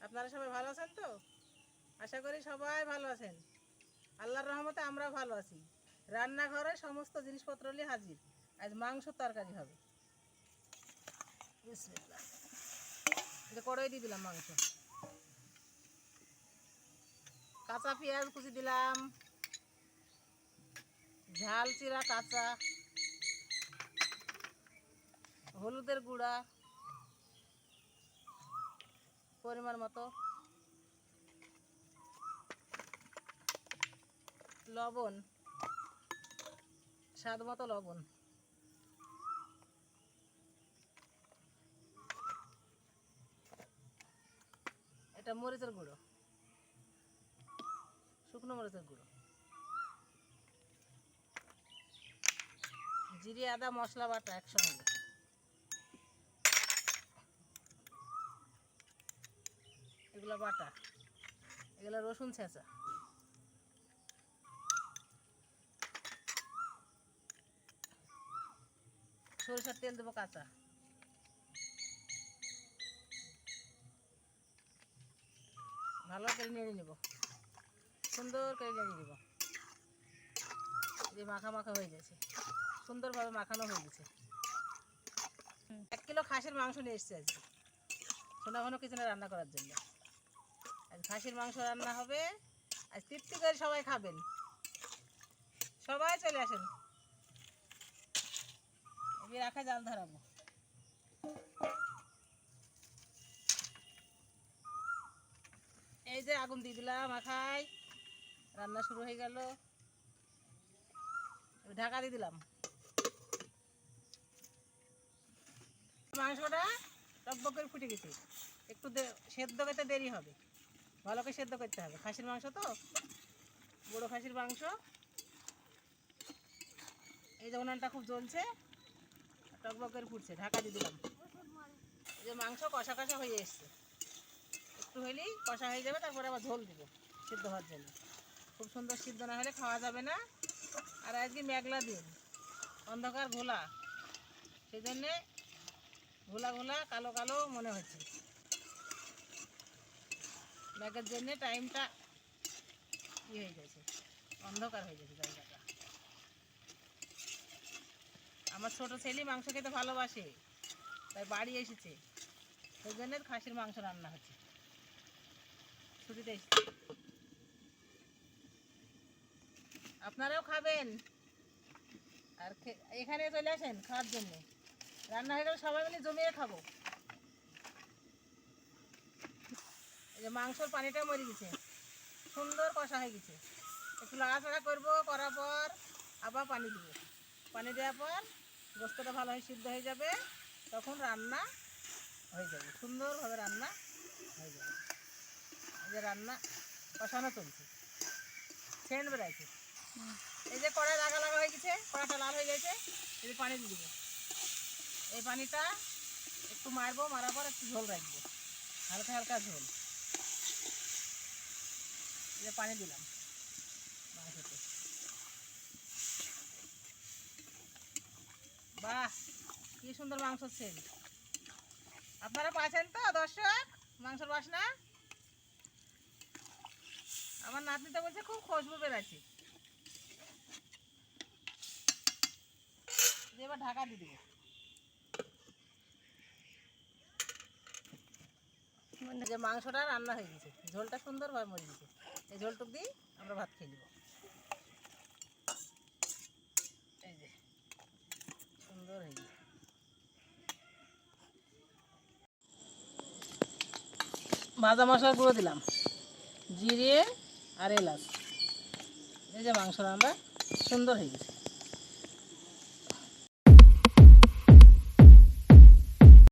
আপনারা সবাই ভালো আছেন তো? আশা করি সবাই ভালো আছেন। আল্লাহর রহমতে আমরা ভালো আছি। রান্নাঘরে সমস্ত জিনিসপত্র নিয়ে হাজির। আজ মাংস তরকারি হবে। কড়াই দিয়ে দিলাম মাংস। কাঁচা পেঁয়াজ কুচি দিলাম। ঝাল চিরা কাঁচা। হলুদের গুঁড়া। পরিমাণ মতো। লবণ, স্বাদ মতো লবণ। এটা মরিচের গুঁড়ো, শুকনো মরিচের গুঁড়ো। জিরে, আদা, মশলা বাটা একসঙ্গে। এগুলো বাটা। এগুলো রসুন ছেঁচা। সরিষার তেল দেবো কাঁচা। ভালো করে নেড়ে নেব। সুন্দর করে নেড়ে নেব। যে মাখা মাখা হয়ে গেছে। সুন্দরভাবে মাখানো হয়ে গেছে। এক কিলো খাসির মাংস নিয়ে এসছে আজকে। সোনা ঘন কিচেনে রান্না করার জন্য। খাসির মাংস রান্না হবে আর তৃপ্তি করে সবাই খাবেন। সবাই চলে আসেন। রাখা জাল ধরাবো। এই যে আগুন দিয়ে দিলাম মাখাই রান্না শুরু হয়ে গেল। ঢাকা দিয়ে দিলাম। মাংসটা টকবক করে ফুটে গেছে। একটু সেদ্ধ করতে দেরি হবে। ভালো করে সেদ্ধ করতে হবে। খাসির মাংস তো? বড়ো খাসির মাংস। এই যে উনানটা খুব জ্বলছে টকবক করে ফুটছে, ঢাকা দিয়ে দিলাম। এই যে মাংস কষা কষা হয়ে এসছে। একটু হলেই কষা হয়ে যাবে, তারপরে আবার ঝোল দিব, সিদ্ধ হওয়ার জন্য। খুব সুন্দর সিদ্ধ না হলে খাওয়া যাবে না। আর আজকে মেঘলা দিন, অন্ধকার ঘোলা। সেই জন্যে ঘোলা ঘোলা, কালো কালো মনে হচ্ছে। মেঘের জন্যে টাইমটা ই হয়ে গেছে। অন্ধকার হয়ে গেছে জায়গাটা। আমার ছোট ছেলে মাংস খেতে ভালোবাসে, তাই বাড়ি এসেছে। সেই জন্য খাসির মাংস রান্না হচ্ছে। ছুটিতে এসেছে। আপনারাও খাবেন। আর এখানে চলে আসেন খাওয়ার জন্য। রান্না হয়ে গেলে সবাই মিলে জমিয়ে খাব। এই যে মাংসর পানিটা মরে গেছে। সুন্দর কষা হয়ে গেছে। একটু লাড়াচাড়া করব, করার পর আবার পানি দিব। পানি দেওয়ার পর গোস্তটা ভালোভাবে সিদ্ধ হয়ে যাবে, তখন রান্না হয়ে যাবে। সুন্দরভাবে রান্না হয়ে যাবে। যে রান্না কষানো চলছে। সেন্ট বেড়াইছে। এই যে কড়াই লাগা লাগা হয়ে গেছে কড়াটা লাল হয়ে গেছে, এই যে পানি দিয়ে দিব। এই পানিটা একটু মারবো, মারার পর একটু ঝোল রাখব। হালকা হালকা ঝোল। যে পানি দিলাম। মাংসতে বাহ, কি সুন্দর মাংস সেন আপনারা পাচ্ছেন তো, দর্শক? মাংসর বাসনা? আমার নাতনিটা বলছে, খুব খুশবু বেরাচ্ছে দিয়ে এবার ঢাকা দিয়ে দেবো। যে মাংসটা রান্না হয়ে গেছে, ঝোলটা সুন্দরভাবে মরে গেছে। এই ঝোলটুক দিয়ে আমরা ভাত খেয়ে নেব। এই যে, সুন্দর হয়ে গেছে। ভাজা মশলার গুঁড়ো দিলাম, জিরে আর এলাচ। এই যে মাংসটা আমরা সুন্দর হয়ে গেছে।